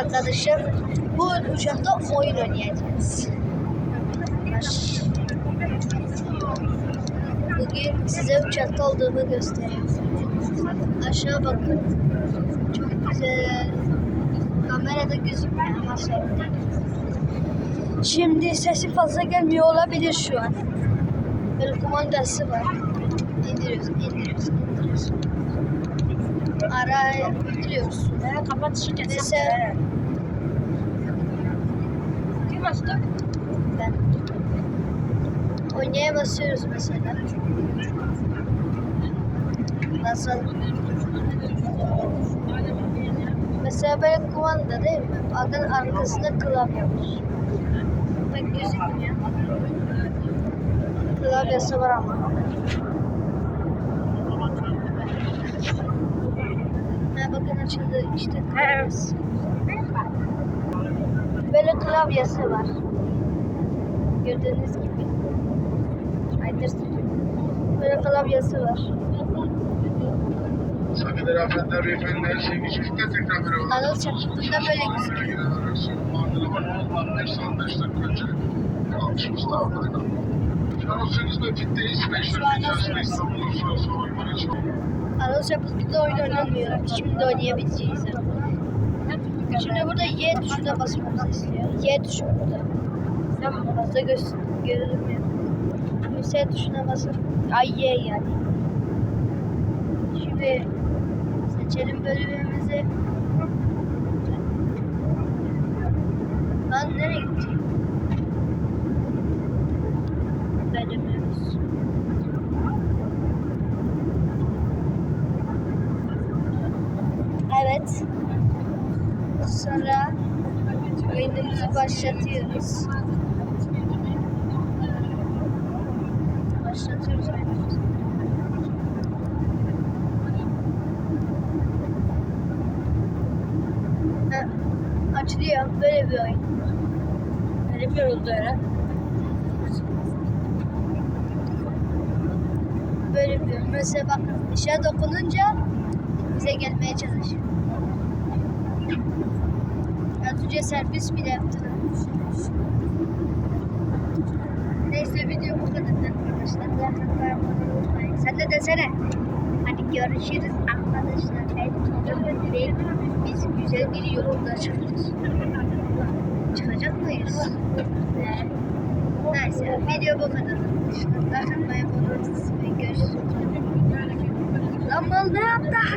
arkadaşım. Bu uçakta oyun oynayacağız. Bugün size uçakta olduğumu göstereyim. Aşağı bakın. Çok güzel. Kamerada gözükmüyor ama sorun değil. Şimdi sesi fazla gelmiyor olabilir şu an. Böyle kumandası var. İndiriyoruz, indiriyoruz, indiriyoruz. Ara indiriyoruz. Kapat şu kesin. Mesela Açtı? ben oynaya basıyoruz mesela. Nasıl? Mesela böyle kumanda değil mi? Adın arkasında klavye var. Bak gözükmüyor. Klavyesi var ama. Ha bakın açıldı işte klavyesi. Klavyesi var. Gördüğünüz gibi. Aydır Böyle klavyesi var. Saygıdeğer hanımefendiler, beyefendiler, sevgili çocuklar tekrar merhaba. Anıl çapkında böyle gözüküyor. Anıl çapkında oyun oynamıyor. Şimdi oynayabileceğiz. Şimdi burada Y tuşuna basmamızı istiyor. Y tuşu burada. Tamam. Fazla göz görünmüyor. S tuşuna basın. Ay Y yani. Şimdi seçelim bölümümüzü. Ben nereye gideceğim? Bölümümüz. Evet. Sonra oyunumuzu başlatıyoruz. Başlatıyoruz oyunumuzu. Açılıyor. Böyle bir oyun. Böyle bir oldu öyle. Böyle bir oyun. Mesela bak dışarı dokununca bize gelmeye çalışıyor. Ertuğrul'a servis bile yaptılar. Neyse video bu kadardı arkadaşlar. Yakınlar abone olmayı. Sen de desene. Hadi görüşürüz arkadaşlar. En değil. Biz güzel bir yolda çıkacağız. Çıkacak mıyız? Neyse video bu kadardı. Bakın abone olmayı. Görüşürüz. Lan mal ne yaptı?